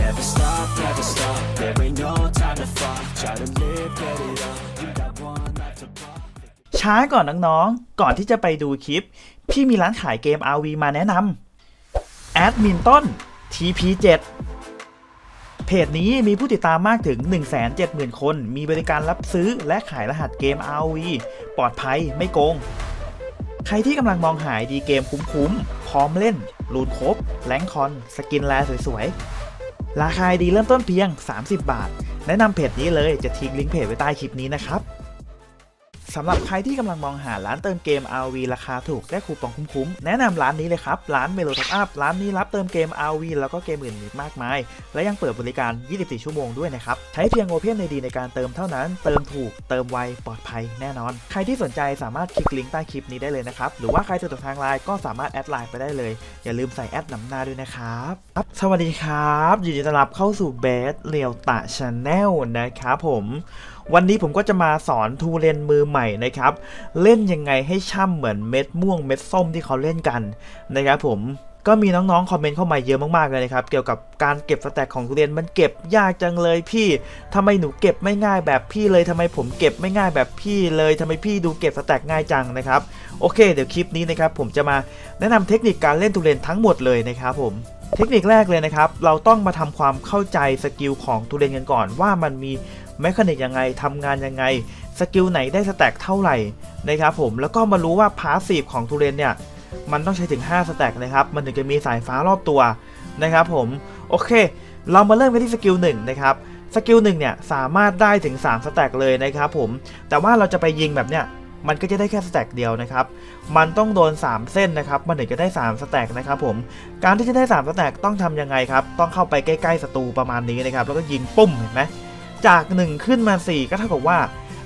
Never stop, never stop. There ain't no time to fall. Try to live, get it up. You got one life to pop. ช้าก่อนน้องๆ ก่อนที่จะไปดูคลิป พี่มีร้านขายเกม RV มาแนะนำแอดมินต้น TP7 เพจนี้มีผู้ติดตามมากถึง 170,000 คน มีบริการรับซื้อและขายรหัสเกม RV ปลอดภัยไม่โกง ใครที่กำลังมองหายดีเกมคุ้มๆ พร้อมเล่นรูดครบ แลงคอน สกินแลสวยๆ ราคาดีเริ่มต้นเพียง 30 บาท แนะนำเพจนี้เลยจะทิ้งลิงก์เพจไว้ใต้คลิปนี้นะครับ สำหรับใครที่กำลังมองหาร้านเติมเกม RV ราคาถูกได้คูปองคุ้มๆ แนะนำร้านนี้เลยครับ ร้านเมโลท็อปอัพร้านนี้รับเติมเกม RV แล้วก็เกมอื่นอีกมากมาย และยังเปิดบริการ 24 ชั่วโมงด้วยนะครับ ใช้เพียง Open ID ในดีในการเติมเท่านั้น เติมถูกเติมไวปลอดภัยแน่นอน ใครที่สนใจสามารถคลิกลิงก์ใต้คลิปนี้ได้เลยนะครับ หรือว่าใครจะติดทางไลน์ก็สามารถแอดไลน์ไปได้เลย อย่าลืมใส่แอดนำหน้าด้วยนะครับครับสวัสดีครับยินดีต้อนรับเข้าสู่เบสเรียวตะชาแนลนะครับผม วันนี้ผมก็จะมาสอนทูเลนมือใหม่นะครับ เล่นยังไงให้ช่ำเหมือนเม็ดม่วงเม็ดส้มที่เขาเล่นกันนะครับผมก็มีน้องๆ คอมเมนต์เข้ามาเยอะมากๆ เลยนะครับ เกี่ยวกับการเก็บสแต็กของทุเรียนมันเก็บยากจังเลยพี่ทำไมหนูเก็บไม่ง่ายแบบพี่เลยทำไมผมเก็บไม่ง่ายแบบพี่เลยทำไมพี่ดูเก็บสแต็กง่ายจังนะครับ โอเค เดี๋ยวคลิปนี้นะครับผมจะมาแนะนำเทคนิคการเล่นทุเรียนทั้งหมดเลยนะครับผมเทคนิคแรกเลยนะครับ เราต้องมาทำความเข้าใจสกิลของทุเรียนกันก่อนว่ามันมีแมคานิกยังไงทำงานยังไง สกิลไหนได้สแต็กเท่าไหร่นะครับผมแล้วก็มารู้ว่าพาสซีฟของทุเรนเนี่ยมันต้องใช้ถึง 5 สแต็กนะครับ มันถึงจะมีสายฟ้ารอบตัวนะครับผม โอเค เรามาเริ่มกันที่สกิล1นะครับ สกิล1เนี่ยสามารถได้ถึง 3 สแต็กเลยนะครับผม แต่ว่าเราจะไปยิงแบบเนี้ย มันก็จะได้แค่สแต็กเดียวนะครับ มันต้องโดน 3 เส้นนะครับ มันถึงจะได้ 3 สแต็กนะครับผม การที่จะได้ 3 สแต็กต้องทำยังไงครับ ต้องเข้าไปใกล้ๆศัตรูประมาณนี้นะครับ แล้วก็ยิงปุ้มเห็นไหม จาก 1 ขึ้นมา 4 ก็เท่ากับว่า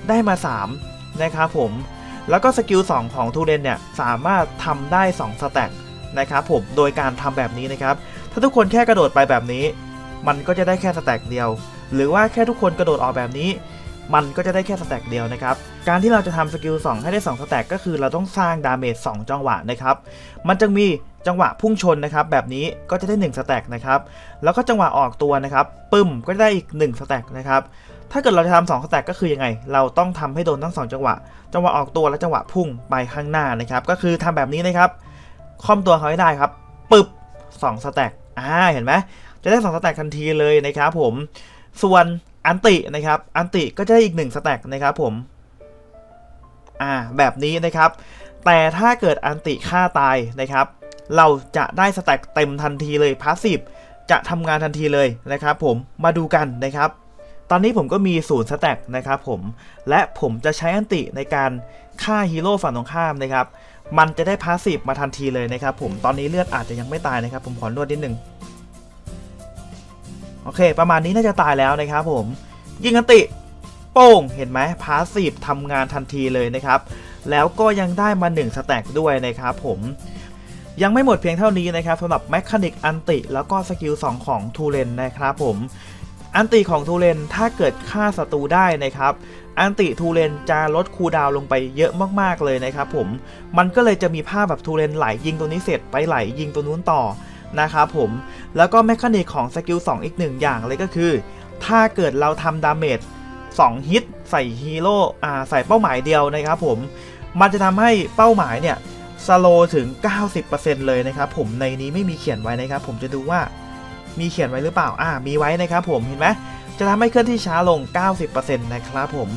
ได้มา 3 นะครับผม แล้วก็สกิล 2 ของทูเรนเนี่ยสามารถทำได้ 2 สแต็กนะครับผมโดยการทำแบบนี้นะครับ ถ้าทุกคนแค่กระโดดไปแบบนี้ มันก็จะได้แค่สแต็กเดียว หรือว่าแค่ทุกคนกระโดดออกแบบนี้ มันก็จะได้แค่สแต็กเดียวนะครับ การที่เราจะทำสกิล2ให้ได้2สแต็กก็คือเราต้องสร้างดาเมจ2จังหวะนะครับ มันจะมีจังหวะพุ่งชนนะครับ แบบนี้ก็จะได้1สแต็กนะครับ แล้วก็จังหวะออกตัวนะครับปึ้มก็จะได้อีก1สแต็กนะครับ ถ้าเกิดเราจะทำสองสแต็กก็คือยังไง เราต้องทำให้โดนทั้งสองจังหวะ จังหวะออกตัวและจังหวะพุ่งไปข้างหน้านะครับ ก็คือทำแบบนี้นะครับคล่อมตัวเขาให้ได้ครับปึ๊บ2สแต็กอ่าเห็นไหมจะได้2สแต็กทันทีเลยนะครับผมส่วน อันตินะครับ อันติก็จะได้อีก1สแต็กนะครับผม อ่า แบบนี้นะครับ แต่ถ้าเกิดอันติฆ่าตายนะครับ เราจะได้สแต็กเต็มทันทีเลยพาสซีฟจะทำงานทันทีเลยนะครับ ผม มาดูกันนะครับ ตอนนี้ผมก็มีศูนย์สแต็กนะครับผม และผมจะใช้อันติในการฆ่าฮีโร่ฝั่งตรงข้ามนะครับ มันจะได้พาสซีฟมาทันทีเลยนะครับผม ตอนนี้เลือดอาจจะยังไม่ตายนะครับ ผมขอนวดนิดนึง โอเค ประมาณนี้น่าจะตายแล้วนะครับผม ยิงอันติโป้งเห็นไหมพาสซีฟทำงานทันทีเลยนะครับ แล้วก็ยังได้มา1สแต็กด้วยนะครับผมยังไม่หมดเพียงเท่านี้นะครับสำหรับแมคานิกอันติแล้วก็สกิล2ของทูเรนนะครับผมอันติของทูเรนถ้าเกิดฆ่าศัตรูได้นะครับ อันติทูเรนจะลดคูดาวลงไปเยอะมากๆเลยนะครับผมมันก็เลยจะมีภาพแบบทูเรนไหลยิงตัวนี้เสร็จไปไหลยิงตัวนู้นต่อ นะครับผม แล้วก็แมคานิกของสกิล2อีกหนึ่งอย่างเลยก็คือ ถ้าเกิดเราทำดาเมจ2ฮิตใส่ฮีโร่อ่าใส่เป้าหมายเดียวนะครับผม มันจะทำให้เป้าหมายเนี่ยสโลถึง 90%เลยนะครับผมในนี้ไม่มีเขียนไว้นะครับผมจะดูว่ามีเขียนไว้หรือเปล่า อ่า มีไว้นะครับผม เห็นไหม จะทำให้เคลื่อนที่ช้าลง 90%นะครับผม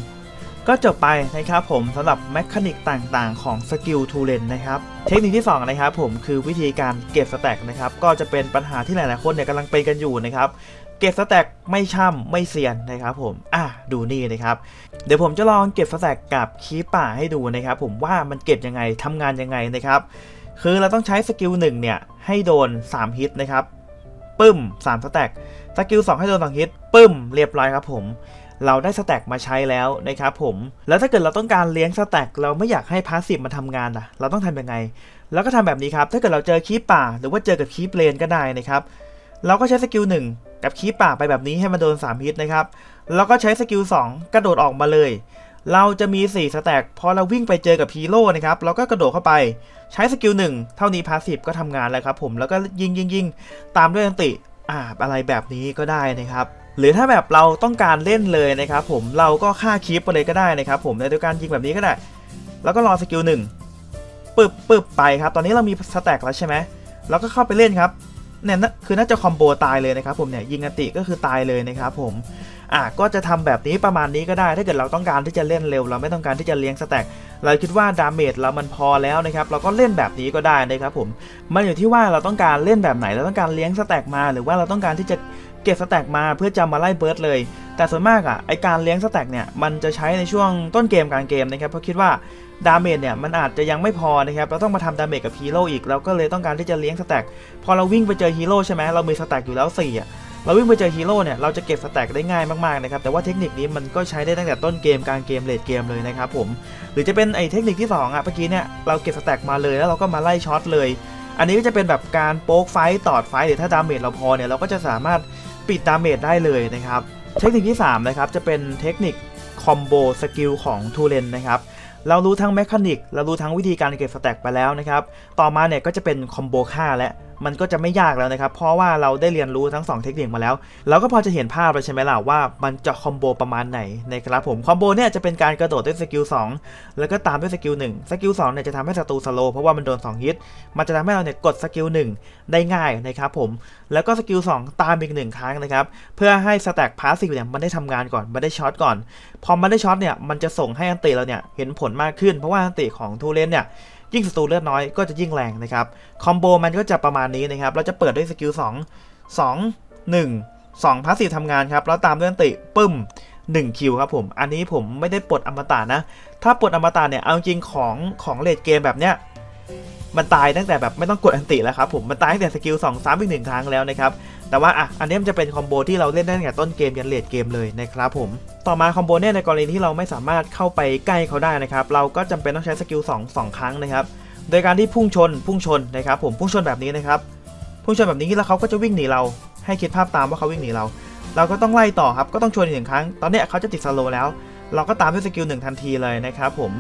ก็จบไปนะครับผมสำหรับแมคานิกต่างๆ ของสกิลทูเลนนะครับเทคนิคที่ 2 นะครับผมคือวิธีการเก็บสแต็กนะครับก็จะเป็นปัญหาที่หลายๆคนเนี่ยกำลังเป็นกันอยู่นะครับเก็บสแต็กไม่ช่ำไม่เซียนนะครับผม อะดูนี่นะครับ เดี๋ยวผมจะลองเก็บสแต็กกับคีปป่าให้ดูนะครับผมว่ามันเก็บยังไงทำงานยังไงนะครับ คือเราต้องใช้สกิล1เนี่ยให้โดน 3 ฮิตนะครับ ปึ้ม3สแต็กสกิล2ให้โดน2ฮิต ปึ้มเรียบร้อยครับผม เราได้สแต็กมาใช้แล้วนะครับผม แล้วถ้าเกิดเราต้องการเลี้ยงสแต็กเราไม่อยากให้พาสซีฟมาทำงานล่ะ เราต้องทำยังไงแล้วก็ทำแบบนี้ครับ ถ้าเกิดเราเจอคีปป่า หรือว่าเจอกับคีปเลนก็ได้นะครับ เราก็ใช้สกิล1กับคีปป่าไปแบบนี้ให้มันโดน3ฮิตนะครับ แล้วก็ใช้สกิล2กระโดดออกมาเลย เราจะมี 4 สแต็กพอเราวิ่งไปเจอกับฮีโร่นะครับ เราก็กระโดดเข้าไป ใช้สกิล1เท่านี้พาสซีฟก็ทำงานแล้วครับผม แล้วก็ยิงยิงยิงตามด้วยอันติอ่าอะไรแบบนี้ก็ได้นะครับ หรือถ้าแบบเราต้องการเล่นเลยนะครับผมเราก็ฆ่าคีปไปเลยก็ได้นะครับผมในโดยการยิงแบบนี้ก็ได้ แล้วก็รอสกิลหนึ่งปึบปึบไปครับ ตอนนี้เรามีสแต็กแล้วใช่ไหมแล้วก็เข้าไปเล่นครับเนี่ยนะคือน่าจะคอมโบตายเลยนะครับผมเนี่ยยิงอติก็คือตายเลยนะครับผมอะก็จะทำแบบนี้ประมาณนี้ก็ได้ ถ้าเกิดเราต้องการที่จะเล่นเร็ว เราไม่ต้องการที่จะเลี้ยงสแต็กเราคิดว่าดาเมจเรามันพอแล้วนะครับเราก็เล่นแบบนี้ก็ได้นะครับผมมันอยู่ที่ว่าเราต้องการเล่นแบบไหนเราต้องการเลี้ยงสแต็กมา หรือว่าเราต้องการที่จะ เก็บสแต็กมาเพื่อจะมาไล่เบิร์ดเลย แต่ส่วนมากอะไอการเลี้ยงสแต็กเนี่ยมันจะใช้ในช่วงต้นเกมกลางเกมนะครับเพราะคิดว่าดาเมจเนี่ยมันอาจจะยังไม่พอนะครับเราต้องมาทำดาเมจกับฮีโร่อีกเราก็เลยต้องการที่จะเลี้ยงสแต็กพอเราวิ่งไปเจอฮีโร่ใช่ไหมเรามีสแต็กอยู่แล้วสี่อะเราวิ่งไปเจอฮีโร่เนี่ยเราจะเก็บสแต็กได้ง่ายมากๆนะครับแต่ว่าเทคนิคนี้มันก็ใช้ได้ตั้งแต่ต้นเกมกลางเกมเลดเกมเลยนะครับผมหรือจะเป็นไอเทคนิคที่สองอะเมื่อกี้เนี่ยเราเก็บสแต็กมาเลยแล้วเราก็มาไล่ช็อตเลย อันนี้ก็จะเป็นแบบการโป๊กไฟต์ตอดไฟต์หรือถ้าดาเมจเราพอเนี่ยเราก็จะสามารถ ปิดดาเมจได้เลยนะครับ เทคนิคที่สามนะครับ จะเป็นเทคนิคคอมโบสกิลของทูเลนนะครับเรารู้ทั้งแมคานิกเรารู้ทั้งวิธีการเก็บสแต็กไปแล้วนะครับ ต่อมาเนี่ยก็จะเป็นคอมโบฆ่าและ มันก็จะไม่ยากแล้วนะครับ เพราะว่าเราได้เรียนรู้ทั้ง 2 เทคนิคมาแล้ว เราก็พอจะเห็นภาพแล้วใช่ไหมล่ะว่ามันจะคอมโบประมาณไหนนะครับผม คอมโบเนี่ยจะเป็นการกระโดดด้วยสกิล2แล้วก็ตามด้วยสกิล1สกิล2เนี่ยจะทำให้ศัตรูสโลว์เพราะว่ามันโดน 2 ฮิต มันจะทำให้เราเนี่ยกดสกิล1ได้ง่ายนะครับผม แล้วก็สกิล2ตามอีกหนึ่งครั้งนะครับ เพื่อให้สแต็กพาสซีฟเนี่ยมันได้ทำงานก่อน มันได้ช็อตก่อน พอมันได้ช็อตเนี่ย มันจะส่งให้อันติเราเนี่ยเห็นผลมากขึ้น เพราะว่าอันติของทูเลนเนี่ย ยิ่งศัตรูเลือดน้อยก็จะยิ่งแรงนะครับคอมโบมันก็จะประมาณนี้นะครับเราจะเปิดด้วยสกิล2 2 1 2พาสซีฟทำงานครับแล้วตามด้วยอันติปึ้ม1คิวครับผมอันนี้ผมไม่ได้ปลดอมตะนะ ถ้าปลดอมตะเนี่ยเอาจริงของของเลดเกมแบบเนี้ยมันตายตั้งแต่แบบไม่ต้องกดอันติแล้วครับผมมันตายตั้งแต่สกิล2 3อีกหนึ่งครั้งแล้วนะครับ แต่ว่าอะอันนี้มันจะเป็นคอมโบที่เราเล่นได้ตั้งแต่ต้นเกมยันเลดเกมเลยนะครับผม ต่อมาคอมโบเนี่ยในกรณีที่เราไม่สามารถเข้าไปใกล้เขาได้นะครับ เราก็จำเป็นต้องใช้สกิล2 2 ครั้งนะครับ โดยการที่พุ่งชนพุ่งชนนะครับ ผมพุ่งชนแบบนี้นะครับ พุ่งชนแบบนี้แล้วเขาก็จะวิ่งหนีเรา ให้คิดภาพตามว่าเขาวิ่งหนีเรา เราก็ต้องไล่ต่อครับ ก็ต้องชนอีกหนึ่งครั้ง ตอนเนี้ยเขาจะติดสโลแล้ว เราก็ตามด้วยสกิลหนึ่งทันทีเลยนะครับผม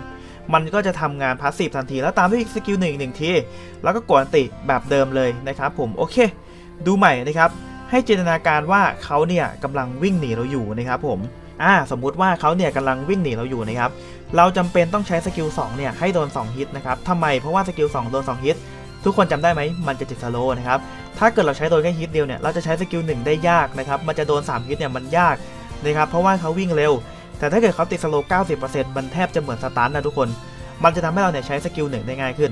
มันก็จะทำงานพาสซีฟทันที แล้วตามด้วยอีกสกิลหนึ่งอีกหนึ่งที แล้วก็กดอันติแบบเดิมเลยนะครับผม โอเค ดูใหม่นะครับให้จินตนาการว่าเขาเนี่ยกำลังวิ่งหนีเราอยู่นะครับผมอ่าสมมุติว่าเขาเนี่ยกำลังวิ่งหนีเราอยู่นะครับเราจำเป็นต้องใช้สกิล2เนี่ยให้โดน 2 ฮิตนะครับทำไมเพราะว่าสกิล2โดน 2 ฮิต ทุกคนจำได้ไหมมันจะติดสโลว์นะครับถ้าเกิดเราใช้โดนแค่ฮิตเดียวเนี่ยเราจะใช้สกิล1ได้ยากนะครับมันจะโดน 3 ฮิตเนี่ยมันยากนะครับเพราะว่าเขาวิ่งเร็ว แต่ถ้าเกิดเขาติดสโลว์90%มันแทบจะเหมือนสตันนะทุกคน มันจะทำให้เราเนี่ยใช้สกิล1ได้ง่ายขึ้น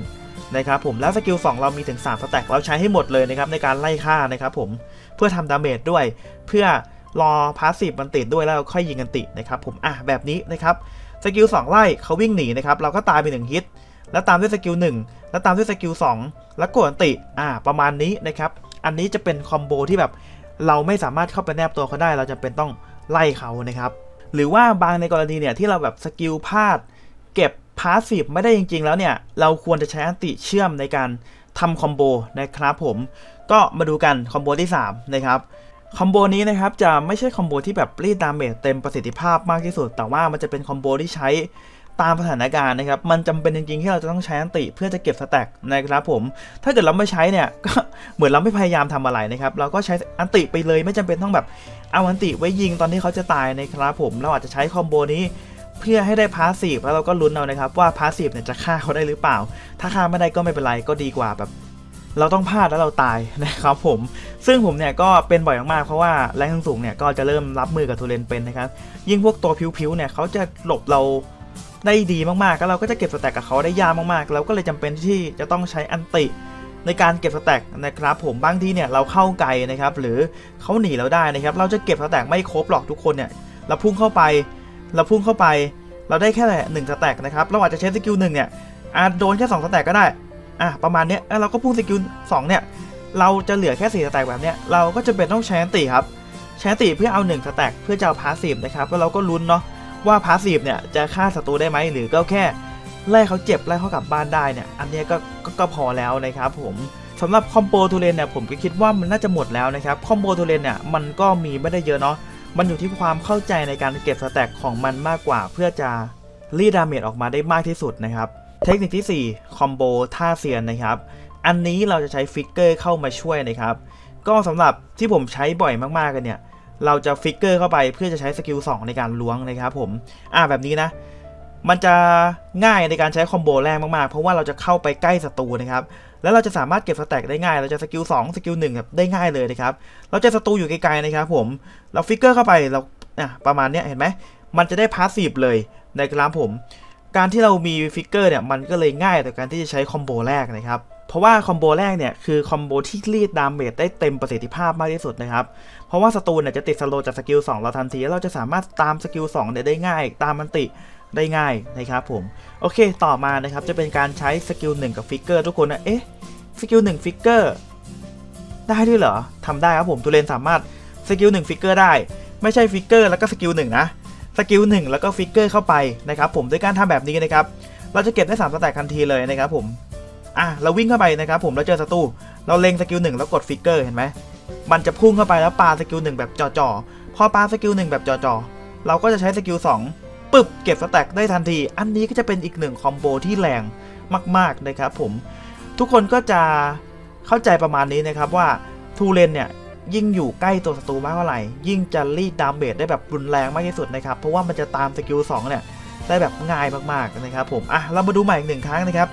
นะครับผมแล้วสกิล2เรามีถึง3สแต็กเราใช้ให้หมดเลยนะครับในการไล่ฆ่านะครับผมเพื่อทำดาเมจด้วย เพื่อรอพาสซีฟมันติดด้วยแล้วค่อยยิงกันตินะครับผมอะแบบนี้นะครับสกิล2ไล่เขาวิ่งหนีนะครับเราก็ตายไป1ฮิตแล้วตามด้วยสกิล1แล้วตามด้วยสกิล2แล้วกดอันติอ่าประมาณนี้นะครับอันนี้จะเป็นคอมโบที่แบบเราไม่สามารถเข้าไปแนบตัวเขาได้ เราจะเป็นต้องไล่เขานะครับหรือว่าบางในกรณีเนี่ยที่เราแบบสกิลพลาด เก็บ พาสซีฟไม่ได้จริง ๆ แล้วเนี่ย เราควรจะใช้อันติเชื่อมในการทำคอมโบนะครับผม ก็มาดูกันคอมโบที่ 3 นะครับคอมโบนี้นะครับจะไม่ใช่คอมโบที่แบบรีดดาเมจเต็มประสิทธิภาพมากที่สุด แต่ว่ามันจะเป็นคอมโบที่ใช้ตามสถานการณ์นะครับ มันจำเป็นจริงๆที่เราจะต้องใช้อันติเพื่อจะเก็บสแต็กนะครับผม ถ้าเกิดเราไม่ใช้เนี่ยก็เหมือนเราไม่พยายามทำอะไรนะครับ เราก็ใช้อันติไปเลยไม่จำเป็นต้องแบบเอาอันติไว้ยิงตอนที่เขาจะตายนะครับผม เราอาจจะใช้คอมโบนี้ เพื่อให้ได้พาสซีฟแล้วเราก็ลุ้นเอานะครับว่าพาสซีฟเนี่ยจะฆ่าเขาได้หรือเปล่า ถ้าฆ่าไม่ได้ก็ไม่เป็นไรก็ดีกว่าแบบเราต้องพลาดแล้วเราตายนะครับผม ซึ่งผมเนี่ยก็เป็นบ่อยมากๆเพราะว่าแรงสูงเนี่ยก็จะเริ่มรับมือกับทูเรนเป็นนะครับ ยิ่งพวกตัวผิวๆเนี่ยเขาจะหลบเราได้ดีมากๆแล้วเราก็จะเก็บสแต็กกับเขาได้ยากมากๆ เราก็เลยจำเป็นที่จะต้องใช้อันติในการเก็บสแต็กนะครับผมบางทีเนี่ยเราเข้าไกลนะครับหรือเขาหนีเราได้นะครับเราจะเก็บสแต็กไม่ครบหรอกทุกคนเนี่ยเราพุ่งเข้าไป เราพุ่งเข้าไป เราได้แค่หนึ่งสแต็กนะครับ เราอาจจะใช้สกิลหนึ่งเนี่ยอาจโดนแค่สองสแต็กก็ได้ อะประมาณเนี้ยแล้วเราก็พุ่งสกิลสองเนี่ย เราจะเหลือแค่สี่สแต็กแบบเนี้ย เราก็จะเป็นต้องใช้อันติครับ ใช้อันติเพื่อเอา1สแต็กเพื่อจะเอาพาสซีฟนะครับ แล้วเราก็ลุ้นเนาะว่าพาสซีฟเนี่ยจะฆ่าศัตรูได้ไหมหรือก็แค่ไล่เขาเจ็บไล่เขากลับบ้านได้เนี่ย อันเนี้ยก็ก็ก็พอแล้วนะครับผมสำหรับคอมโบทูเรนเนี่ยผมก็คิดว่ามันน่าจะหมดแล้วนะครับคอมโบทูเรนเนี่ยมันก็มีไม่ได้เยอะเนาะ มันอยู่ที่ความเข้าใจในการเก็บสแต็กของมันมากกว่า เพื่อจะรีดดาเมจออกมาได้มากที่สุดนะครับ เทคนิคที่ 4 คอมโบท่าเซียนนะครับ อันนี้เราจะใช้ฟิกเกอร์เข้ามาช่วยนะครับ ก็สำหรับที่ผมใช้บ่อยมากๆกันเนี่ย เราจะฟิกเกอร์เข้าไปเพื่อจะใช้สกิล2ในการล้วงนะครับผม อ่าแบบนี้นะ มันจะง่ายในการใช้คอมโบแรกมากๆ เพราะว่าเราจะเข้าไปใกล้ศัตรูนะครับ แล้วเราจะสามารถเก็บสแต็กได้ง่าย เราจะสกิล2สกิล1แบบได้ง่ายเลยนะครับ เราจะศัตรูอยู่ไกลๆนะครับผม เราฟิกเกอร์เข้าไปเราอะประมาณเนี้ยเห็นไหม มันจะได้พาสซีฟเลยนะครับผม การที่เรามีฟิกเกอร์เนี่ยมันก็เลยง่ายต่อการที่จะใช้คอมโบแรกนะครับเพราะว่าคอมโบแรกเนี่ยคือคอมโบที่รีดดาเมจได้เต็มประสิทธิภาพมากที่สุดนะครับ เพราะว่าศัตรูเนี่ยจะติดสโลจากสกิล2เราทันทีแล้วเราจะสามารถตามสกิล2เนี่ยได้ง่าย ตามมันติ ได้ง่ายนะครับผม โอเคต่อมานะครับจะเป็นการใช้สกิล1กับฟิกเกอร์ทุกคนนะ เอ๊ะสกิล1ฟิกเกอร์ได้ด้วยเหรอทำได้ครับผมตุเรนสามารถสกิล1ฟิกเกอร์ได้ ไม่ใช่ฟิกเกอร์แล้วก็สกิล1นะสกิล1แล้วก็ฟิกเกอร์เข้าไปนะครับผมด้วยการทำแบบนี้นะครับเราจะเก็บได้3สแต็กทันทีเลยนะครับผมอะเราวิ่งเข้าไปนะครับผมแล้วเจอศัตรูเราเล็งสกิล1แล้วกดฟิกเกอร์เห็นไหมมันจะพุ่งเข้าไปแล้วปาสกิล1แบบจ่อๆพอปาสกิล1แบบจ่อๆเราก็จะใช้สกิล2 ปึ๊บเก็บสแต็กได้ทันที อันนี้ก็จะเป็นอีกหนึ่งคอมโบที่แรงมาก ๆ นะครับผม ทุกคนก็จะเข้าใจประมาณนี้นะครับว่าทูเลนเนี่ยยิ่งอยู่ใกล้ตัวศัตรูมากเท่าไหร่ ยิ่งจะรีดดามเมจได้แบบรุนแรงมากที่สุดนะครับ เพราะว่ามันจะตามสกิล2เนี่ยได้แบบง่ายมากๆนะครับผมอะเรามาดูใหม่อีกหนึ่งครั้งนะครับ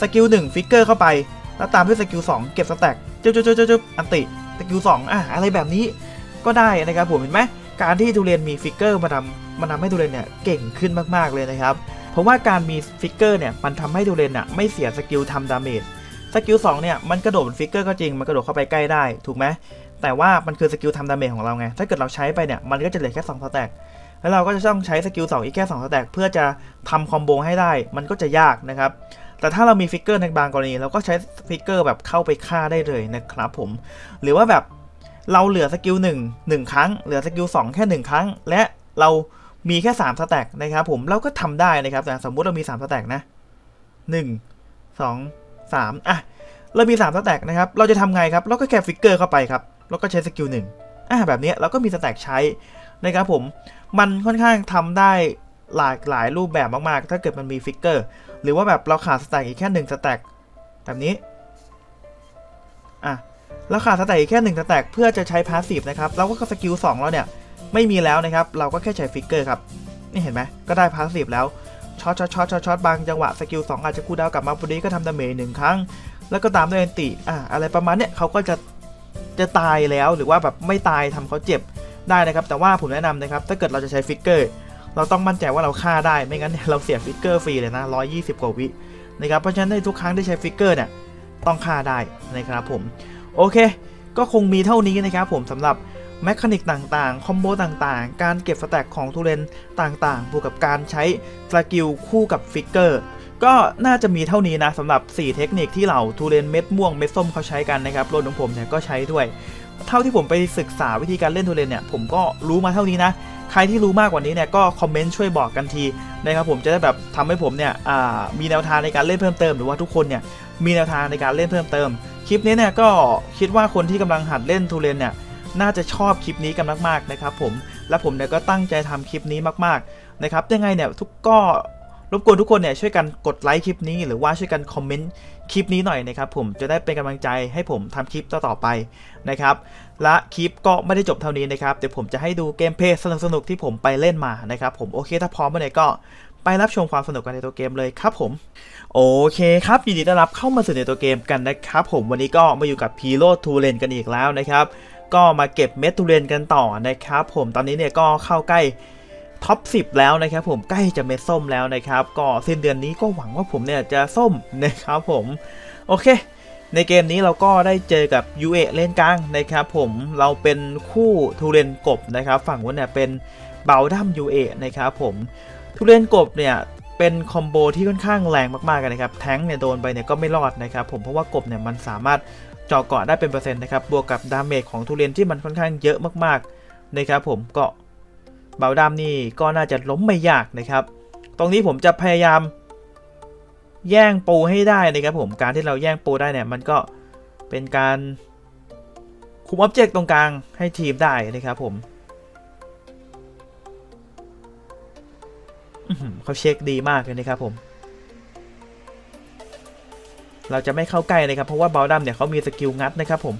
สกิล1ฟิกเกอร์เข้าไป แล้วตามด้วยสกิล2เก็บสแต็กจุ๊บจุ๊บจุ๊บจุ๊บอันติสกิล2อะอะไรแบบนี้ก็ได้นะครับผมเห็นไหมการที่ทูเรนมีฟิกเกอร์มาทำ มันทำให้ทูเรนเนี่ยเก่งขึ้นมากๆเลยนะครับ เพราะว่าการมีฟิกเกอร์เนี่ยมันทำให้ทูเรนอะไม่เสียสกิลทำดาเมจสกิล2เนี่ยมันกระโดดบนฟิกเกอร์ก็จริงมันกระโดดเข้าไปใกล้ได้ถูกไหมแต่ว่ามันคือสกิลทำดาเมจของเราไง ถ้าเกิดเราใช้ไปเนี่ยมันก็จะเหลือแค่2สแต็กแล้วเราก็จะต้องใช้สกิล2อีกแค่2สแต็กเพื่อจะทำคอมโบให้ได้มันก็จะยากนะครับแต่ถ้าเรามีฟิกเกอร์ในบางกรณีเราก็ใช้ฟิกเกอร์แบบเข้าไปฆ่าได้เลยนะครับผม หรือว่าแบบเราเหลือสกิล1 1ครั้ง เหลือสกิล2แค่1ครั้ง และเรา มีแค่3สแต็กนะครับผมเราก็ทำได้นะครับแต่สมมุติเรามี3สแต็กนะ 1 2 3อะเรามี3สแต็กนะครับเราจะทำไงครับเราก็แค่ฟิกเกอร์เข้าไปครับแล้วก็ใช้สกิล1อะแบบนี้เราก็มีสแต็กใช้นะครับผมมันค่อนข้างทำได้หลากหลายรูปแบบมากๆ ถ้าเกิดมันมีฟิกเกอร์หรือว่าแบบเราขาดสแต็กอีกแค่หนึ่งสแต็กแบบนี้อะเราขาดสแต็กอีกแค่หนึ่งสแต็กเพื่อจะใช้พาสซีฟนะครับเราก็สกิลสองแล้วเนี่ย ไม่มีแล้วนะครับ เราก็แค่ใช้ฟิกเกอร์ครับ นี่เห็นไหมก็ได้พาสซีฟแล้วช็อตช็อตช็อตช็อตช็อตบางจังหวะสกิลสองอาจจะคูลดาวกลับมาพอดีก็ทำดาเมจหนึ่งครั้ง แล้วก็ตามด้วยแอนติอะอะไรประมาณเนี้ยเขาก็จะจะตายแล้วหรือว่าแบบไม่ตายทำเขาเจ็บได้นะครับ แต่ว่าผมแนะนำนะครับ ถ้าเกิดเราจะใช้ฟิกเกอร์เราต้องมั่นใจว่าเราฆ่าได้ไม่งั้นเนี่ยเราเสียฟิกเกอร์ฟรีเลยนะ120 กว่าวินะครับเพราะฉะนั้นในทุกครั้งที่ใช้ฟิกเกอร์เนี่ยต้องฆ่าได้นะครับผมโอเค ก็คงมีเท่านี้นะครับผมสำหรับ แมคานิกต่างๆ คอมโบต่างๆ การเก็บสแต็กของทูเรนต่างๆ บวกกับการใช้สกิลคู่กับฟิกเกอร์ ก็น่าจะมีเท่านี้นะสำหรับ 4 เทคนิคที่เหล่าทูเรนเม็ดม่วงเม็ดส้มเขาใช้กันนะครับรวมถึงผมเนี่ยก็ใช้ด้วย เท่าที่ผมไปศึกษาวิธีการเล่นทูเรนเนี่ยผมก็รู้มาเท่านี้นะ ใครที่รู้มากกว่านี้เนี่ยก็คอมเมนต์ช่วยบอกกันทีนะครับผมจะได้แบบทำให้ผมเนี่ยมีแนวทางในการเล่นเพิ่มเติมหรือว่าทุกคนเนี่ยมีแนวทางในการเล่นเพิ่มเติม คลิปนี้เนี่ยก็คิดว่าคนที่กำลังหัดเล่นทูเรนเนี่ย น่าจะชอบคลิปนี้กันมากๆนะครับผมและผมเนี่ยก็ตั้งใจทำคลิปนี้มากๆนะครับยังไงเนี่ยทุกก็รบกวนทุกคนเนี่ยช่วยกันกดไลค์คลิปนี้ หรือว่าช่วยกันคอมเมนต์คลิปนี้หน่อยนะครับผมจะได้เป็นกำลังใจให้ผมทำคลิปต่อๆไปนะครับและคลิปก็ไม่ได้จบเท่านี้นะครับเดี๋ยวผมจะให้ดูเกมเพลย์สนุกๆที่ผมไปเล่นมานะครับผมโอเคถ้าพร้อมเมื่อไหร่ก็ไปรับชมความสนุกกันในตัวเกมเลยครับผม โอเคครับ ยินดีต้อนรับเข้ามาสู่ในตัวเกมกันนะครับผมวันนี้ก็มาอยู่กับพีโรทูเลนกันอีกแล้วนะครับ ก็มาเก็บเม็ดทูเลนกันต่อนะครับผมตอนนี้เนี่ยก็เข้าใกล้ท็อป 10 แล้วนะครับผมใกล้จะเม็ดส้มแล้วนะครับ ก็สิ้นเดือนนี้ก็หวังว่าผมเนี่ยจะส้มนะครับผม โอเค ในเกมนี้เราก็ได้เจอกับ u ูเอเลนกลางนะครับผมเราเป็นคู่ทูเรนกบนะครับ ฝั่งนู้นเนี่ยเป็นเบลดัม u ูเอนะครับผมทูเรนกบเนี่ยเป็นคอมโบที่ค่อนข้างแรงมากๆนะครับแท้งเนี่ยโดนไปเนี่ยก็ไม่รอดนะครับผมเพราะว่ากบเนี่ยมันสามารถ เจาะเกาะได้เป็นเปอร์เซ็นต์นะครับบวกกับดาเมจของทูเรียนที่มันค่อนข้างเยอะมากๆนะครับผมก็เบาดำนี่ก็น่าจะล้มไม่ยากนะครับ ตรงนี้ผมจะพยายาม แย่งปูให้ได้นะครับผมการที่เราแย่งปูได้เนี่ยมันก็เป็นการคุมอ็อบเจกต์ตรงกลางให้ทีมได้นะครับผมเขาเช็คดีมากเลยนะครับผม เราจะไม่เข้าใกล้นะครับเพราะว่าบอลดัมเนี่ยเขามีสกิลงัดนะครับผม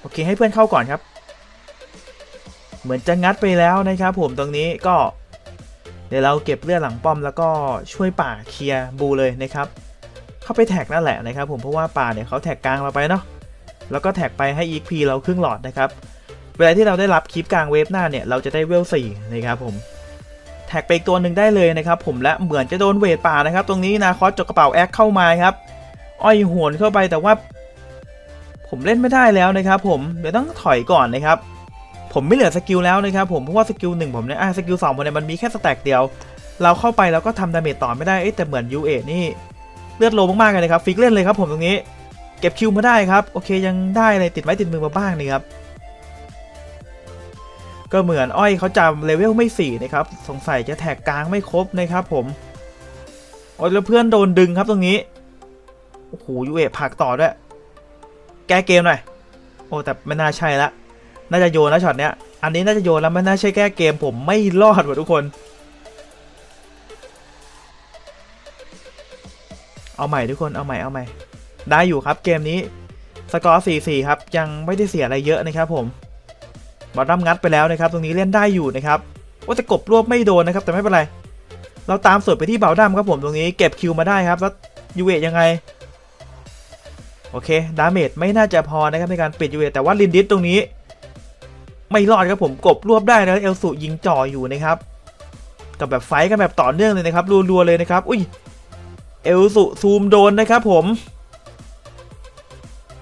โอเคให้เพื่อนเข้าก่อนครับ เหมือนจะงัดไปแล้วนะครับผมตรงนี้ก็ เดี๋ยวเราเก็บเลือดหลังป้อมแล้วก็ช่วยป่าเคลียร์บูเลยนะครับ เข้าไปแท็กนั่นแหละนะครับ ผมเพราะว่าป่าเนี่ยเขาแท็กกลางเราไปเนาะแล้วก็แท็กไปให้ EP เราครึ่งหลอดนะครับ เวลาที่เราได้รับคลิปกลางเวฟหน้าเนี่ยเราจะได้เวล4นะครับผมแท็กไปอีกตัวหนึ่งได้เลยนะครับผมและเหมือนจะโดนเวทป่านะครับ ตรงนี้นาคอสจกกระเป๋าแอคเข้ามาครับ อ้อยหวนเข้าไปแต่ว่า ผมเล่นไม่ได้แล้วนะครับ ผมเดี๋ยวต้องถอยก่อนนะครับ ผมไม่เหลือสกิลแล้วนะครับ ผมเพราะว่าสกิลหนึ่งผมเนี่ยอะสกิลสองผมเนี่ยมันมีแค่สแต็กเดียว เราเข้าไปแล้วก็ทำดาเมจต่อไม่ได้แต่เหมือนยูเอนี่เลือดโลมากๆเลยนะครับฟิกเล่นเลยครับ ผมตรงนี้ เก็บคิวมาได้ครับโอเคยังได้เลยติดไม้ติดมือมาบ้างนี่ครับก็เหมือนอ้อยเขาจำเลเวลไม่สี่นะครับ สงสัยจะแท็กกลางไม่ครบนะครับผม โอ้ยแล้วเพื่อนโดนดึงครับตรงนี้ โอ้โหยูเอผักต่อด้วย แก้เกมหน่อย โอ้แต่ไม่น่าใช่ละ น่าจะโยนนะช็อตเนี้ย อันนี้น่าจะโยนแล้วไม่น่าใช่แก้เกมผมไม่รอดว่ะทุกคน เอาใหม่ทุกคนเอาใหม่เอาใหม่ ได้อยู่ครับเกมนี้ สกอร์4-4ครับ ยังไม่ได้เสียอะไรเยอะนะครับผมบอลดัมงัดไปแล้วนะครับ ตรงนี้เล่นได้อยู่นะครับว่าจะกบรวบไม่โดนนะครับ แต่ไม่เป็นไร เราตามสวนไปที่เบาดัมครับผมตรงนี้เก็บคิวมาได้ครับ แล้วยูเอยังไง โอเค ดาเมจไม่น่าจะพอนะครับในการปิดยูเอแต่ว่าลินดิสตรงนี้ ไม่รอดครับผมกบรวบได้แล้วเอลสุยิงจ่ออยู่นะครับ กับแบบไฟกันแบบต่อเนื่องเลยนะครับรัวๆเลยนะครับ อุ้ยเอลสุซูมโดนนะครับผม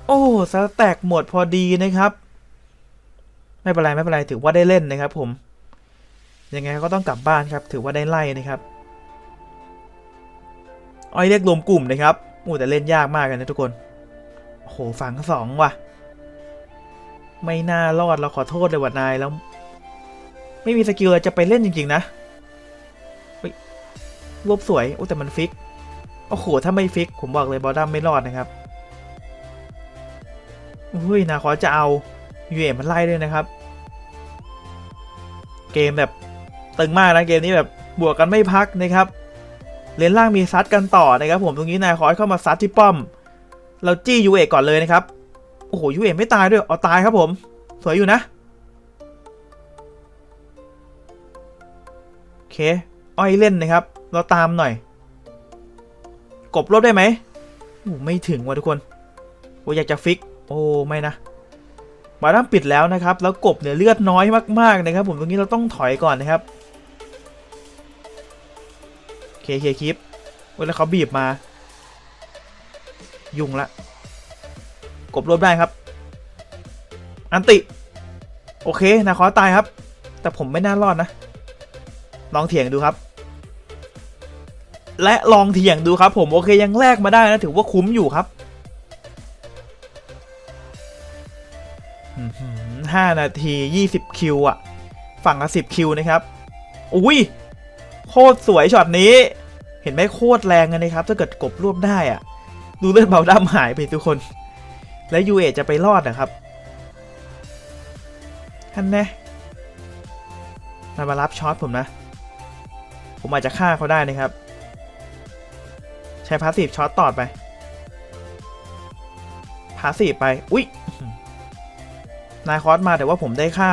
โอ้สแต็กหมดพอดีนะครับ ไม่เป็นไรไม่เป็นไรถือว่าได้เล่นนะครับ ผม ยังไงก็ต้องกลับบ้านครับ ถือว่าได้ไล่นะครับอ้อยเรียกรวมกลุ่มนะครับโอ้แต่เล่นยากมากเลยนะทุกคน โหฝั่งสองว่ะ ไม่น่ารอดเราขอโทษเลยว่ะนายแล้ว ไม่มีสกิลเลยจะไปเล่นจริง ๆ นะรวบสวยโอ้แต่มันฟิก โอ้โห ถ้าไม่ฟิก ผมบอกเลยบอลดัมไม่รอดนะครับอุ้ยนาคอจะเอายูเอมันไล่ด้วยนะครับ เกมแบบตึงมากนะเกมนี้แบบบวกกันไม่พักนะครับ เลนล่างมีซัดกันต่อนะครับผมตรงนี้นายคอยเข้ามาซัดที่ป้อม เราจี้ยูเอก่อนเลยนะครับ โอ้โหยูเอไม่ตายด้วย เอาตายครับผม สวยอยู่นะ โอเค อ้อยเล่นนะครับ เราตามหน่อย กบรบได้ไหมโอ้ไม่ถึงว่ะทุกคน โอ้อยากจะฟิก โอ้ไม่นะมาด้ามปิดแล้วนะครับ แล้วกบเนี่ยเลือดน้อยมากๆนะครับ ผมตรงนี้เราต้องถอยก่อนนะครับเคเคคลิปเวลาเขาบีบมา ยุ่งละ กบรวบได้ครับ อันติ โอเค นาคอตายครับ แต่ผมไม่น่ารอดนะ ลองเถียงดูครับ และลองเถียงดูครับ ผมโอเคยังแลกมาได้นะถือว่าคุ้มอยู่ครับห้านาทียี่สิบคิวอะฝั่งละสิบคิวนะครับ อุ้ย โคตรสวยช็อตนี้ เห็นไหมโคตรแรงเลยนะครับ ถ้าเกิดกบรวบได้อะ ดูเลือดเบาดำหายไปทุกคน และยูเอจะไปรอดนะครับท่านแน่มันมารับช็อตผมนะ ผมอาจจะฆ่าเขาได้นะครับ ใช้พาสซีฟช็อตตอดไป พาสซีฟไป อุ๊ยนายคอสมาแต่ว่าผมได้ค่า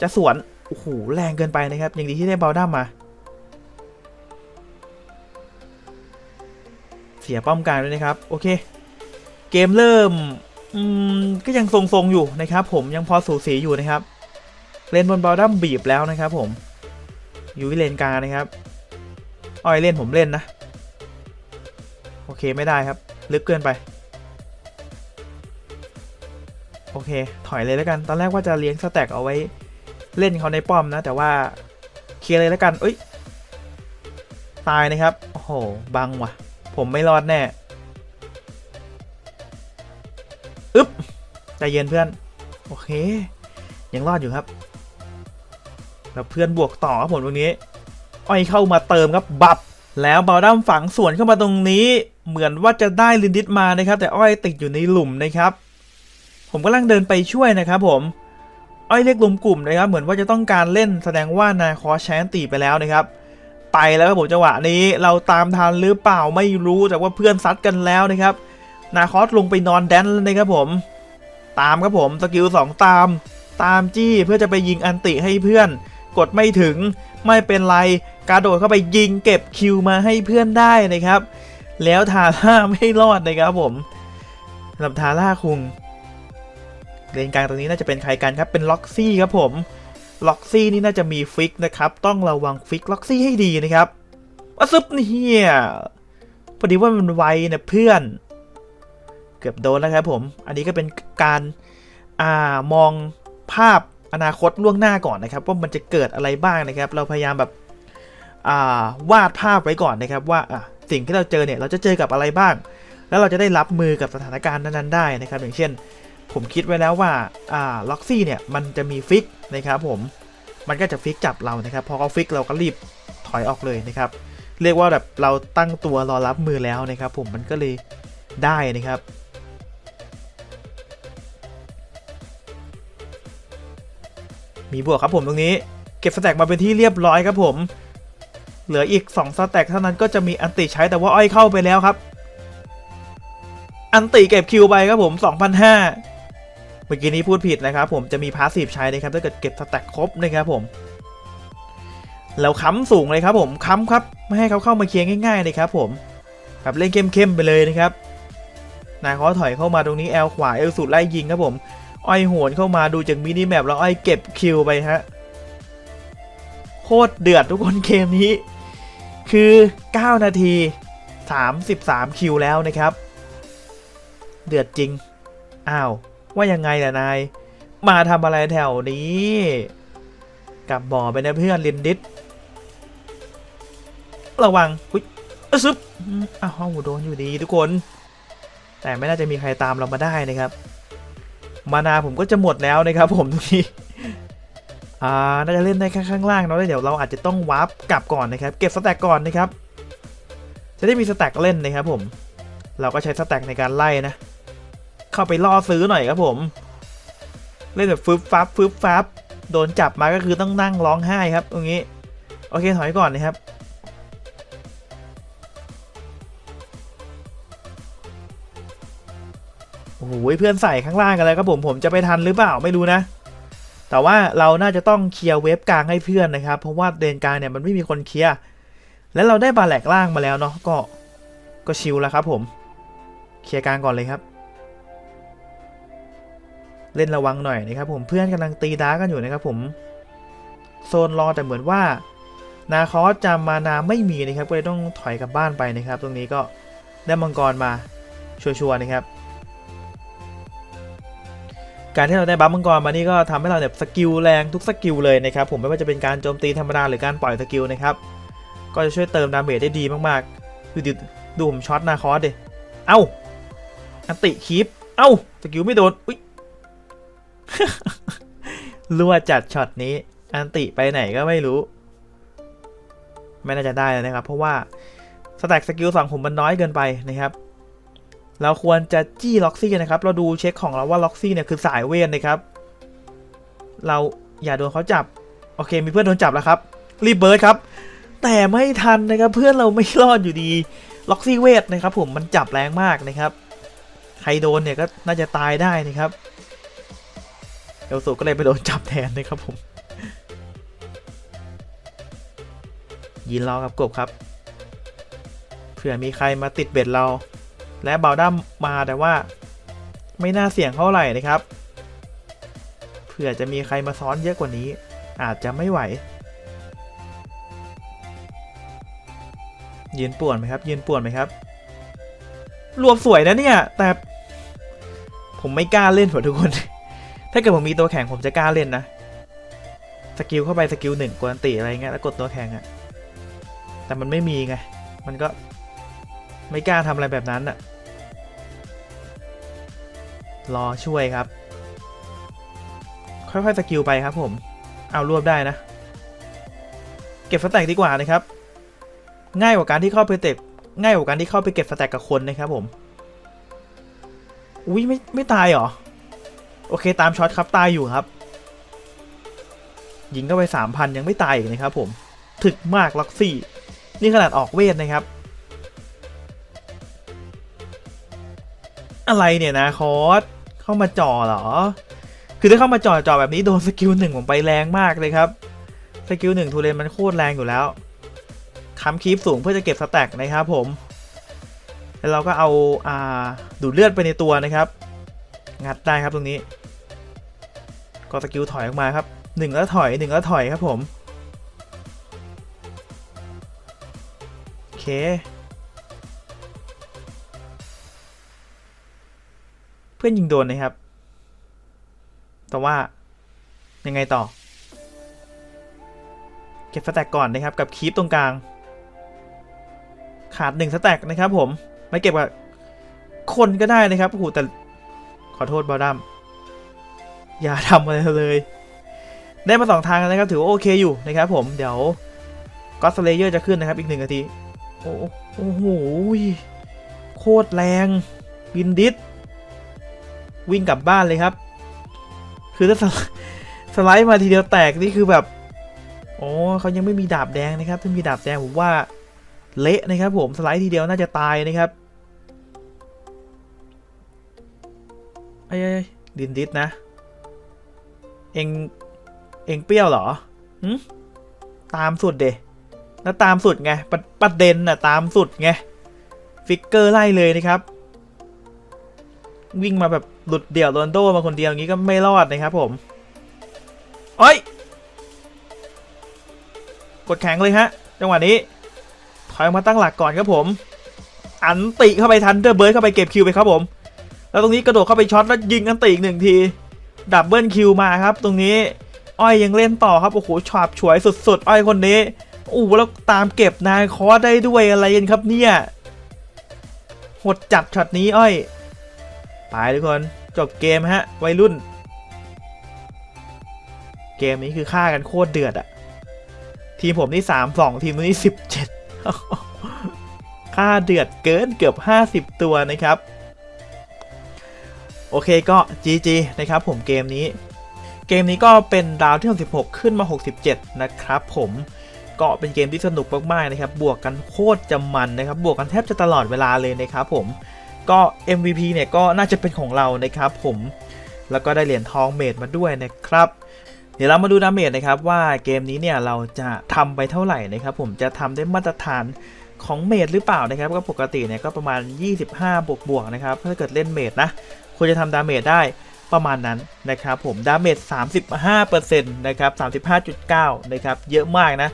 จะสวน โอ้โห แรงเกินไปนะครับย่างดีที่ได้เบลด้ามา สียป้อมกลางด้วยนะครับ โอเค เกมเริ่มอืมก็ยังทรงๆอยู่นะครับ ผมยังพอสูสีอยู่นะครับ เลนบนบอลดัมบีบแล้วนะครับ ผม อยู่ที่เลนกลางนะครับอ้อยเล่นผมเล่นนะ โอเคไม่ได้ครับ ลึกเกินไป โอเค ถอยเลยแล้วกัน ตอนแรกว่าจะเลี้ยงสแต็กเอาไว้ เล่นเขาในป้อมนะ แต่ว่าเคลียร์เลยแล้วกัน เอ้ย ตายนะครับ โอ้โห บังว่ะ ผมไม่รอดแน่ อึ๊บใจเย็นเพื่อน โอเค ยังรอดอยู่ครับ แล้วเพื่อนบวกต่อครับผมตรงนี้ อ้อยเข้ามาเติมครับ บับ แล้วบอลดัมฝังสวนเข้ามาตรงนี้ เหมือนว่าจะได้ลินดิสมานะครับ แต่อ้อยติดอยู่ในหลุมนะครับ ผมกำลังเดินไปช่วยนะครับผม อ้อยเรียกรวมกลุ่มนะครับ เหมือนว่าจะต้องการเล่นแสดงว่านาคอสใช้อันตีไปแล้วนะครับ ไปแล้วครับผมจังหวะนี้เราตามทันหรือเปล่าไม่รู้แต่ว่าเพื่อนซัดกันแล้วนะครับ นาคอสลงไปนอนแดนแล้วนะครับผม ตามครับผมสกิลสองตาม ตามจี้เพื่อจะไปยิงอันติให้เพื่อน กดไม่ถึงไม่เป็นไรกระโดดเข้าไปยิงเก็บคิวมาให้เพื่อนได้นะครับ แล้วทาร่าไม่รอดนะครับผมสำหรับทาร่าคุงเลนกลางตรงนี้น่าจะเป็นใครกันครับเป็นล็อกซี่ครับผม ล็อกซี่นี่น่าจะมีฟิกนะครับ ต้องระวังฟิกล็อกซี่ให้ดีนะครับว่าซึบนี่เฮียพอดีว่ามันไวนะเพื่อน เกือบโดนแล้วครับผม อันนี้ก็เป็นการอ่ามองภาพอนาคตล่วงหน้าก่อนนะครับ ว่ามันจะเกิดอะไรบ้างนะครับ เราพยายามแบบอ่าวาดภาพไว้ก่อนนะครับ ว่าอะสิ่งที่เราเจอเนี่ยเราจะเจอกับอะไรบ้าง แล้วเราจะได้รับมือกับสถานการณ์นั้นๆได้นะครับ อย่างเช่น ผมคิดไว้แล้วว่าอ่าล็อกซี่เนี่ยมันจะมีฟิกนะครับผมมันก็จะฟิกจับเรานะครับพอเขาฟิกเราก็รีบถอยออกเลยนะครับ เรียกว่าแบบเราตั้งตัวรอรับมือแล้วนะครับ ผมมันก็เลยได้นะครับมีบวกครับผมตรงนี้เก็บสแต็กมาเป็นที่เรียบร้อยครับผม เหลืออีก 2 สแต็กเท่านั้นก็จะมีอันติใช้แต่ว่าอ้อยเข้าไปแล้วครับ อันติเก็บคิวไปครับผม 2,500 มื่อกี้นี้พูดผิดนะครับผมจะมีพาสซีฟใช้นะครับถ้าเกิดเก็บสแต็กครบนะครับผมแล้วค้ำสูงเลยครับผมค้ำครับไม่ให้เขาเข้ามาเคลียร์ง่ายๆเลยครับผมแบบเล่นเข้มๆไปเลยนะครับนายเขาถอยเข้ามาตรงนี้แอลขวาเอลสุดไล่ยิงครับผมอ้อยโหนเข้ามาดูจากมินิแมปแล้วอ้อยเก็บคิวไปฮะโคตรเดือดทุกคนเกมนี้ คือ 9 นาที 33 คิวแล้วนะครับ เดือดจริง อ้าว ว่ายังไงล่ะนาย มาทำอะไรแถวนี้ กลับบ่อไปนะเพื่อนลินดิสระวังอุ้ยซึบอ้าวโดนอยู่ดีทุกคน แต่ไม่น่าจะมีใครตามเรามาได้นะครับ มานาผมก็จะหมดแล้วนะครับ ผมตรงนี้อ่าน่าจะเล่นได้ข้างล่างเนาะเดี๋ยวเราอาจจะต้องวาร์ปกลับก่อนนะครับ เก็บสแต็กก่อนนะครับ จะได้มีสแต็กเล่นนะครับผม เราก็ใช้สแต็กในการไล่นะ เข้าไปล่อซื้อหน่อยครับผม เล่นแบบฟึบฟับฟึบฟับโดนจับมาก็คือต้องนั่งร้องไห้ครับตรงนี้ โอเคถอยก่อนนะครับโอ้โหเพื่อนใส่ข้างล่างกันแล้วครับผมผมจะไปทันหรือเปล่าไม่รู้นะ แต่ว่าเราน่าจะต้องเคลียร์เว็บกลางให้เพื่อนนะครับ เพราะว่าเดนกลางเนี่ยมันไม่มีคนเคลียร์แล้วเราได้บาแหลกล่างมาแล้วเนาะก็ก็ชิลแล้วครับผม เคลียร์กลางก่อนเลยครับ เล่นระวังหน่อยนะครับผมเพื่อนกำลังตีดาร์กันอยู่นะครับผมโซนรอแต่เหมือนว่านาคอสจะมานาไม่มีนะครับ ก็เลยต้องถอยกลับบ้านไปนะครับ ตรงนี้ก็ได้มังกรมาชัวร์ๆนะครับ การที่เราได้บัฟมังกรมานี่ก็ทำให้เราแบบสกิลแรงทุกสกิลเลยนะครับ ผมไม่ว่าจะเป็นการโจมตีธรรมดาหรือการปล่อยสกิลนะครับ ก็จะช่วยเติมดาเมจได้ดีมากๆ ดูดิดูผมช็อตนาคอสดิเอ้าอันติคีปเอ้าสกิลไม่โดนอุ้ย รั่วจัดช็อตนี้ อันติไปไหนก็ไม่รู้ ไม่น่าจะได้เลยนะครับ เพราะว่าสแต็กสกิลสองผมมันน้อยเกินไปนะครับ เราควรจะจี้ล็อกซี่นะครับ เราดูเช็คของเราว่าล็อกซี่เนี่ยคือสายเวทนะครับ เราอย่าโดนเขาจับ โอเค มีเพื่อนโดนจับแล้วครับ รีบเบิร์ดครับ แต่ไม่ทันนะครับเพื่อนเราไม่รอดอยู่ดี ล็อกซี่เวทนะครับ ผมมันจับแรงมากนะครับ ใครโดนเนี่ยก็น่าจะตายได้นะครับ เอลสูก็เลยไปโดนจับแทนนะครับผม ยินรอกับกบครับ เผื่อมีใครมาติดเบ็ดเรา และบาดัมมาแต่ว่า ไม่น่าเสี่ยงเท่าไหร่นะครับ เผื่อจะมีใครมาซ้อนเยอะกว่านี้ อาจจะไม่ไหว ยืนป่วนไหมครับยืนป่วนไหมครับ รวมสวยนะเนี่ย แต่ผมไม่กล้าเล่นหัวทุกคน ถ้าเกิดผมมีตัวแข่งผมจะกล้าเล่นนะสกิลเข้าไปสกิลหนึ่งกวนตีอะไรเงี้ยแล้วกดตัวแข่งอะแต่มันไม่มีไง มันก็ไม่กล้าทำอะไรแบบนั้นอะรอช่วยครับ ค่อยๆสกิลไปครับผม เอารวบได้นะ เก็บสแต็กดีกว่านะครับ ง่ายกว่าการที่เข้าไปเต็บง่ายกว่าการที่เข้าไปเก็บสแต็กกับคนนะครับผม อุ้ยไม่ไม่ตายหรอ โอเคตามช็อตครับตายอยู่ครับ ยิงเข้าไปสามพันยังไม่ตายอีกนะครับผม ถึกมากล็อกซี่ นี่ขนาดออกเวทนะครับ อะไรเนี่ยนะคอสเข้ามาจ่อเหรอ คือถ้าเข้ามาจ่อจ่อแบบนี้โดนสกิลหนึ่งผมไปแรงมากเลยครับ สกิลหนึ่งทูเรนมันโคตรแรงอยู่แล้วค้ำคีฟสูงเพื่อจะเก็บสแต็กนะครับผม แล้วเราก็เอาอ่าดูดเลือดไปในตัวนะครับ งัดได้ครับตรงนี้ ก็สกิลถอยออกมาครับหนึ่งแล้วถอยหนึ่งแล้วถอยครับผมโอเคเพื่อนยิงโดนนะครับ แต่ว่ายังไงต่อ เก็บสแต็กก่อนนะครับกับคีปตรงกลาง ขาดหนึ่งสแต็กนะครับผมไม่เก็บกับคนก็ได้นะครับโอ้โหแต่ขอโทษบอดัม อย่าทำอะไรเลย ได้มาสองทางนะครับ ถือว่าโอเคอยู่นะครับผมเดี๋ยวก็สเลเยอร์จะขึ้นนะครับ อีกหนึ่งนาที โอ้โหโคตรแรงบินดิสวิ่งกลับบ้านเลยครับ คือถ้าสไลด์มาทีเดียวแตกนี่คือแบบโอ้เขายังไม่มีดาบแดงนะครับ ถ้ามีดาบแดงผมว่าเละนะครับผมสไลด์ทีเดียวน่าจะตายนะครับไอ้ไอ้ดินดิสนะ เองเองเปรี้ยวเหรอหึตามสุดเดแล้วตามสุดไงปประเด็นน่ะตามสุดไง ฟิกเกอร์ไล่เลยนะครับ วิ่งมาแบบหลุดเดี่ยวโรนโดมาคนเดียวอย่างนี้ก็ไม่รอดนะครับผมโอ้ย กดแข็งเลยฮะ จังหวะนี้ ถอยออกมาตั้งหลักก่อนครับผม อันติเข้าไปทันเดอร์เบิร์ดเข้าไปเก็บคิวไปครับผม แล้วตรงนี้กระโดดเข้าไปช็อตแล้วยิงอันติอีกหนึ่งที ดับเบิลคิวมาครับ ตรงนี้อ้อยยังเล่นต่อครับโอ้โหฉาบฉวยสุดๆ อ้อยคนนี้โอ้แล้วตามเก็บนายคอได้ด้วยอะไรกันครับเนี่ยหดจัดช็อตนี้อ้อยไปทุกคนจบเกมฮะวัยรุ่น เกมนี้คือฆ่ากันโคตรเดือดอะทีมผมนี่สามสองทีมนู้นนี่สิบเจ็ดฆ่าเดือดเกินเกือบ50ตัวนะครับ โอเคก็ GG นะครับผมเกมนี้ เกมนี้ก็เป็นดาวที่ 66 ขึ้นมา 67 นะครับผมก็เป็นเกมที่สนุกมากๆนะครับ บวกกันโคตรจะมันนะครับ บวกกันแทบจะตลอดเวลาเลยนะครับผม ก็ MVP เนี่ยก็น่าจะเป็นของเรานะครับผม แล้วก็ได้เหรียญทองเมดมาด้วยนะครับ เดี๋ยวเรามาดูดาเมจนะครับว่าเกมนี้เนี่ยเราจะทำไปเท่าไหร่นะครับผม จะทำได้มาตรฐานของเมดหรือเปล่านะครับ ก็ปกติเนี่ยก็ประมาณ 25 บวกบวกนะครับ ถ้าเกิดเล่นเมดนะ ควรจะทำดาเมจได้ประมาณนั้นนะครับผมดาเมจ35%นะครับ35.9นะครับเยอะมากนะ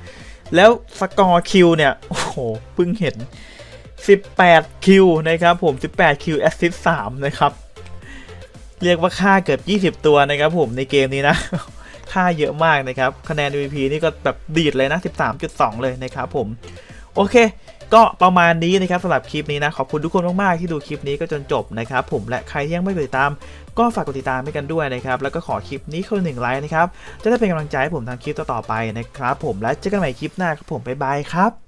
แล้วสกอร์คิวเนี่ย โอ้โหเพิ่งเห็น 18 คิวนะครับผม 18 คิวแอสซิสต์3นะครับ เรียกว่าค่าเกือบ 20 ตัวนะครับผมในเกมนี้นะ ค่าเยอะมากนะครับ คะแนน MVP นี่ก็แบบดีดเลยนะ 13.2 เลยนะครับผม โอเค ก็ประมาณนี้นะครับสำหรับคลิปนี้นะ ขอบคุณทุกคนมาก ๆ ที่ดูคลิปนี้ก็จนจบนะครับ ผมและใครที่ยังไม่กดติดตาม ก็ฝากกดติดตามให้กันด้วยนะครับ แล้วก็ขอคลิปนี้คนหนึ่งไลค์นะครับ จะได้เป็นกำลังใจให้ผมทำคลิปต่อๆไปนะครับ ผมและเจอกันใหม่คลิปหน้าครับผมบ๊ายบายครับ